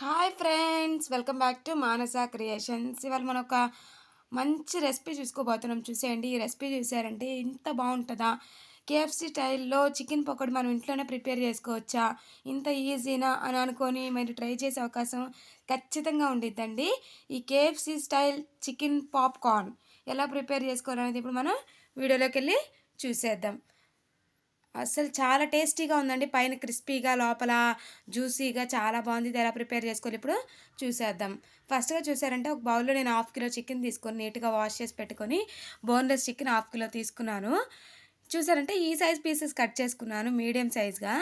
Hi friends welcome back to Manasa creations. ఇవాళ మనం ఒక మంచి రెసిపీ చూసుకోబోతున్నాం. చూసేయండి ఈ రెసిపీ చూసారంటే ఇంత బాగుంటుందా? కేఎఫ్సి స్టైల్లో చికెన్ పకోడీ మనం ఇంట్లోనే ప్రిపేర్ చేసుకోవచ్చా? ఇంత ఈజీనా అని అనుకొని మీరు ట్రై చేసే అవకాశం ఖచ్చితంగా ఉండిద్దండి. ఈ కేఎఫ్సి స్టైల్ చికెన్ పాప్కార్న్ ఎలా ప్రిపేర్ చేసుకోవాలనేది ఇప్పుడు మనం వీడియోలోకి వెళ్ళి చూసేద్దాం. అసలు చాలా టేస్టీగా ఉందండి. పైన క్రిస్పీగా లోపల జ్యూసీగా చాలా బాగుంది. ఇది ఎలా ప్రిపేర్ చేసుకోవాలి ఇప్పుడు చూసేద్దాం. ఫస్ట్గా చూసారంటే ఒక బౌల్లో నేను హాఫ్ కిలో చికెన్ తీసుకొని నీట్గా వాష్ చేసి పెట్టుకొని బోన్లెస్ చికెన్ హాఫ్ కిలో తీసుకున్నాను. చూసారంటే ఈ సైజ్ పీసెస్ కట్ చేసుకున్నాను మీడియం సైజ్గా.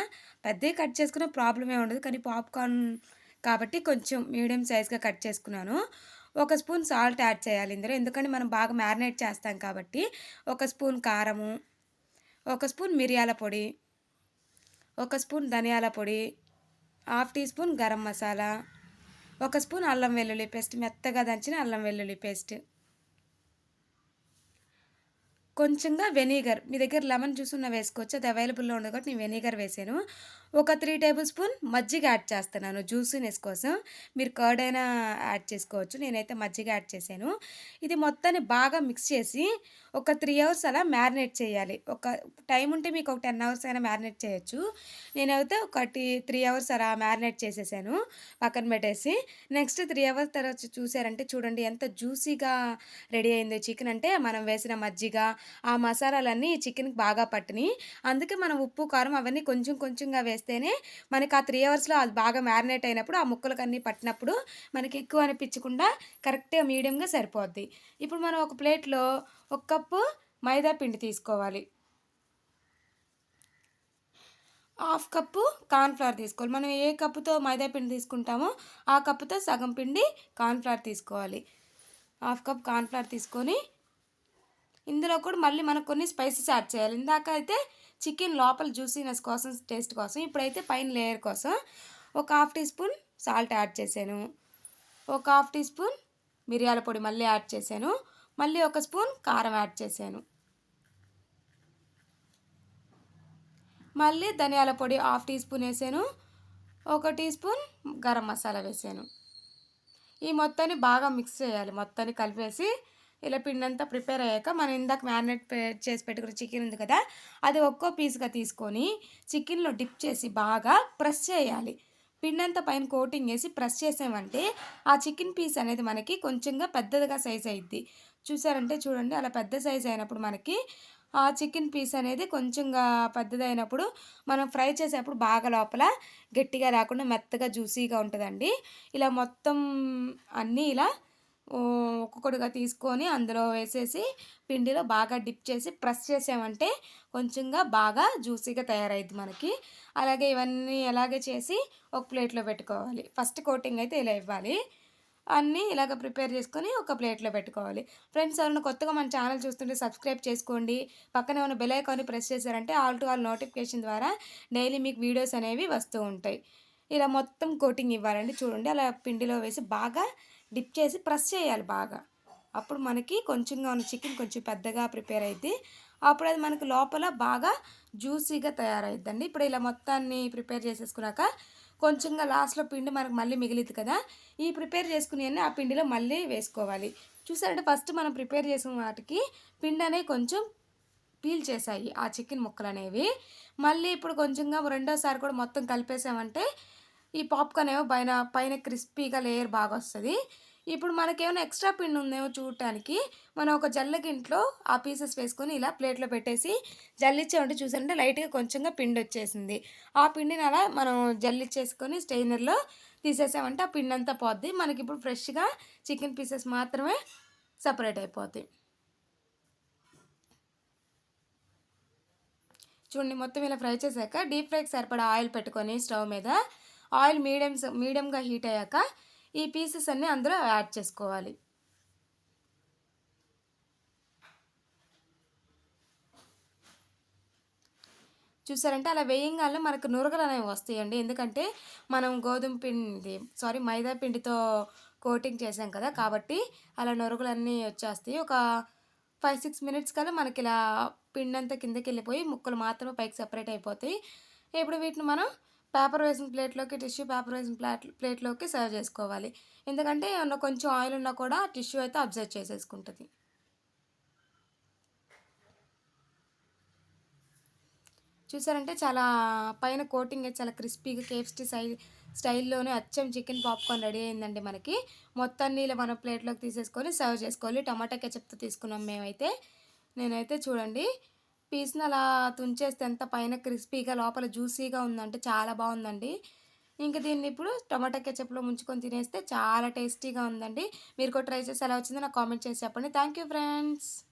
పెద్దవి కట్ చేసుకున్న ప్రాబ్లమే ఉండదు. కానీ పాప్కార్న్ కాబట్టి కొంచెం మీడియం సైజ్గా కట్ చేసుకున్నాను. ఒక స్పూన్ సాల్ట్ యాడ్ చేయాలి ఇందులో. ఎందుకంటే మనం బాగా మ్యారినేట్ చేస్తాం కాబట్టి ఒక స్పూన్ కారము ఒక స్పూన్ మిరియాల పొడి ఒక స్పూన్ ధనియాల పొడి half teaspoon garam masala ఒక స్పూన్ అల్లం వెల్లుల్లి పేస్ట్ మెత్తగా దంచిన అల్లం వెల్లుల్లి పేస్ట్. కొంచెంగా వెనిగర్ మీ దగ్గర లెమన్ జ్యూస్ ఉన్న వేసుకోవచ్చు అది అవైలబుల్లో ఉండదు కాబట్టి నేను వెనిగర్ వేసాను. ఒక త్రీ టేబుల్ స్పూన్ మజ్జిగ యాడ్ చేస్తున్నాను జ్యూసీనెస్ కోసం. మీరు కర్డ్ అయినా యాడ్ చేసుకోవచ్చు. నేనైతే మజ్జిగ యాడ్ చేశాను. ఇది మొత్తాన్ని బాగా మిక్స్ చేసి ఒక త్రీ అవర్స్ అలా మ్యారినేట్ చేయాలి. ఒక టైం ఉంటే మీకు ఒక టెన్ అవర్స్ అయినా మ్యారినేట్ చేయొచ్చు. నేనైతే ఒకటి త్రీ అవర్స్ అలా మ్యారినేట్ చేసేసాను పక్కన పెట్టేసి. నెక్స్ట్ త్రీ అవర్స్ తర్వాత చూసారంటే చూడండి ఎంత జ్యూసీగా రెడీ అయిందో. చికెన్ అంటే మనం వేసిన మజ్జిగ ఆ మసాలాలన్నీ చికెన్కి బాగా పట్టినాయి. అందుకే మనం ఉప్పు కారం అవన్నీ కొంచెం కొంచెంగా వేస్తేనే మనకి ఆ త్రీ అవర్స్లో అది బాగా మ్యారినేట్ అయినప్పుడు ఆ ముక్కలకు అన్నీ పట్టినప్పుడు మనకి ఎక్కువ అనిపించకుండా కరెక్ట్గా మీడియంగా సరిపోద్ది. ఇప్పుడు మనం ఒక ప్లేట్లో ఒక కప్పు మైదా పిండి తీసుకోవాలి. హాఫ్ కప్పు కార్న్ఫ్లవర్ తీసుకోవాలి. మనం ఏ కప్పుతో మైదా పిండి తీసుకుంటామో ఆ కప్పుతో సగం పిండి కార్న్ఫ్లవర్ తీసుకోవాలి. హాఫ్ కప్ కార్న్ఫ్లవర్ తీసుకొని ఇందులో కూడా మళ్ళీ మనకు కొన్ని స్పైసెస్ యాడ్ చేయాలి. ఇందాక అయితే చికెన్ లోపల జ్యూసీనెస్ కోసం టేస్ట్ కోసం ఇప్పుడైతే పైన లేయర్ కోసం ఒక half teaspoon salt add చేశాను. ఒక హాఫ్ టీ స్పూన్ మిరియాల పొడి మళ్ళీ యాడ్ చేశాను. మళ్ళీ ఒక స్పూన్ కారం యాడ్ చేశాను. మళ్ళీ ధనియాల పొడి హాఫ్ టీ స్పూన్ వేసాను. ఒక టీ స్పూన్ గరం మసాలా వేసాను. ఈ మొత్తాన్ని బాగా మిక్స్ చేయాలి. మొత్తాన్ని కలిపేసి ఇలా పిండి అంతా ప్రిపేర్ అయ్యాక మనం ఇందాక మ్యారినేట్ చేసి పెట్టుకున్న చికెన్ ఉంది కదా అది ఒక్కో పీస్గా తీసుకొని చికెన్లో డిప్ చేసి బాగా ప్రెస్ చేయాలి. పిండి అంతా పైన కోటింగ్ వేసి ప్రెస్ చేసామంటే ఆ చికెన్ పీస్ అనేది మనకి కొంచెంగా పెద్దదిగా సైజ్ అయింది చూసారంటే చూడండి అలా పెద్ద సైజ్ అయినప్పుడు మనకి ఆ చికెన్ పీస్ అనేది కొంచెంగా పెద్దదైనప్పుడు మనం ఫ్రై చేసేటప్పుడు బాగా లోపల గట్టిగా రాకుండా మెత్తగా జ్యూసీగా ఉంటుందండి. ఇలా మొత్తం అన్నీ ఇలా ఒక్కొక్కటిగా తీసుకొని అందులో వేసేసి పిండిలో బాగా డిప్ చేసి ప్రెస్ చేసామంటే కొంచెంగా బాగా జ్యూసీగా తయారైద్ది మనకి. అలాగే ఇవన్నీ ఎలాగే చేసి ఒక ప్లేట్లో పెట్టుకోవాలి. ఫస్ట్ కోటింగ్ అయితే ఇలా ఇవ్వాలి. అన్నీ ఇలాగ ప్రిపేర్ చేసుకొని ఒక ప్లేట్లో పెట్టుకోవాలి. ఫ్రెండ్స్ ఎవరైనా కొత్తగా మన ఛానల్ చూస్తుంటే సబ్స్క్రైబ్ చేసుకోండి. పక్కన ఏమైనా బెల్ ఐకాన్ని ప్రెస్ చేశారంటే ఆల్ టు ఆల్ నోటిఫికేషన్ ద్వారా డైలీ మీకు వీడియోస్ అనేవి వస్తూ ఉంటాయి. ఇలా మొత్తం కోటింగ్ ఇవ్వాలండి. చూడండి అలా పిండిలో వేసి బాగా డిప్ చేసి ప్రెస్ చేయాలి బాగా. అప్పుడు మనకి కొంచెంగా ఉన్న చికెన్ కొంచెం పెద్దగా ప్రిపేర్ అయితే అప్పుడు అది మనకి లోపల బాగా జ్యూసీగా తయారైద్దండి. ఇప్పుడు ఇలా మొత్తాన్ని ప్రిపేర్ చేసేసుకున్నాక కొంచెంగా లాస్ట్లో పిండి మనకు మళ్ళీ మిగిలింది కదా ఈ ప్రిపేర్ చేసుకునేవన్నీ ఆ పిండిలో మళ్ళీ వేసుకోవాలి. చూసారంటే ఫస్ట్ మనం ప్రిపేర్ చేసిన వాటికి పిండి అనేవి కొంచెం పీల్ చేశాయి ఆ చికెన్ ముక్కలు అనేవి మళ్ళీ ఇప్పుడు కొంచెంగా రెండోసారి కూడా మొత్తం కలిపేసామంటే ఈ పాప్కార్న్ ఏమో పైన పైన క్రిస్పీగా లేయర్ బాగా వస్తుంది ఇప్పుడు మనకేమైనా ఎక్స్ట్రా పిండి ఉందేమో చూడటానికి మనం ఒక జల్లగింట్లో ఆ పీసెస్ వేసుకొని ఇలా ప్లేట్లో పెట్టేసి జల్లిచ్చామంటే చూసారంటే లైట్గా కొంచెంగా పిండి వచ్చేసింది ఆ పిండిని అలా మనం జల్లిచ్చేసుకొని స్టెయినర్లో తీసేసామంటే ఆ పిండి అంతా పోద్ది. మనకి ఇప్పుడు ఫ్రెష్గా చికెన్ పీసెస్ మాత్రమే సపరేట్ అయిపోతాయి చూడండి మొత్తం ఇలా ఫ్రై చేశాక డీప్ ఫ్రైకి సరిపడా ఆయిల్ పెట్టుకొని స్టవ్ మీద ఆయిల్ మీడియం మీడియంగా హీట్ అయ్యాక ఈ పీసెస్ అన్నీ అందులో యాడ్ చేసుకోవాలి. చూసారంటే అలా వేయంగానే మనకు నురగలు అనేవి వస్తాయండి. ఎందుకంటే మనం గోధుమ పిండి సారీ మైదా పిండితో కోటింగ్ చేసాం కదా కాబట్టి అలా నురగలన్నీ వచ్చేస్తాయి. ఒక ఫైవ్ సిక్స్ మినిట్స్ కల్లా మనకి ఇలా పిండి అంతా కిందకి వెళ్ళిపోయి ముక్కలు మాత్రమే పైకి సపరేట్ అయిపోతాయి. ఇప్పుడు వీటిని మనం పేపర్ వేసిన ప్లేట్లోకి టిష్యూ పేపర్ వేసిన ప్లేట్ ప్లేట్లోకి సర్వ్ చేసుకోవాలి. ఎందుకంటే ఏమన్నా కొంచెం ఆయిల్ ఉన్నా కూడా టిష్యూ అయితే అబ్జర్వ్ చేసేసుకుంటుంది. చూసారంటే చాలా పైన కోటింగ్ అయితే చాలా క్రిస్పీగా కేఎఫ్సీ స్టైల్ స్టైల్లోనే అచ్చం చికెన్ పాప్కార్న్ రెడీ అయిందండి మనకి. మొత్తాన్ని ఇలా మనం ప్లేట్లోకి తీసేసుకొని సర్వ్ చేసుకోవాలి. టమాటా కెచప్తో తీసుకున్నాం మేమైతే. నేనైతే చూడండి పీస్ని అలా తుంచేస్తే ఎంత పైన క్రిస్పీగా లోపల జ్యూసీగా ఉందంటే చాలా బాగుందండి. ఇంకా దీన్ని ఇప్పుడు టమాటా కెచప్లో ముంచుకొని తినేస్తే చాలా టేస్టీగా ఉందండి. మీరు కూడా ట్రై చేసి ఎలా వచ్చిందో నాకు కామెంట్ చేసి చెప్పండి. Thank you friends.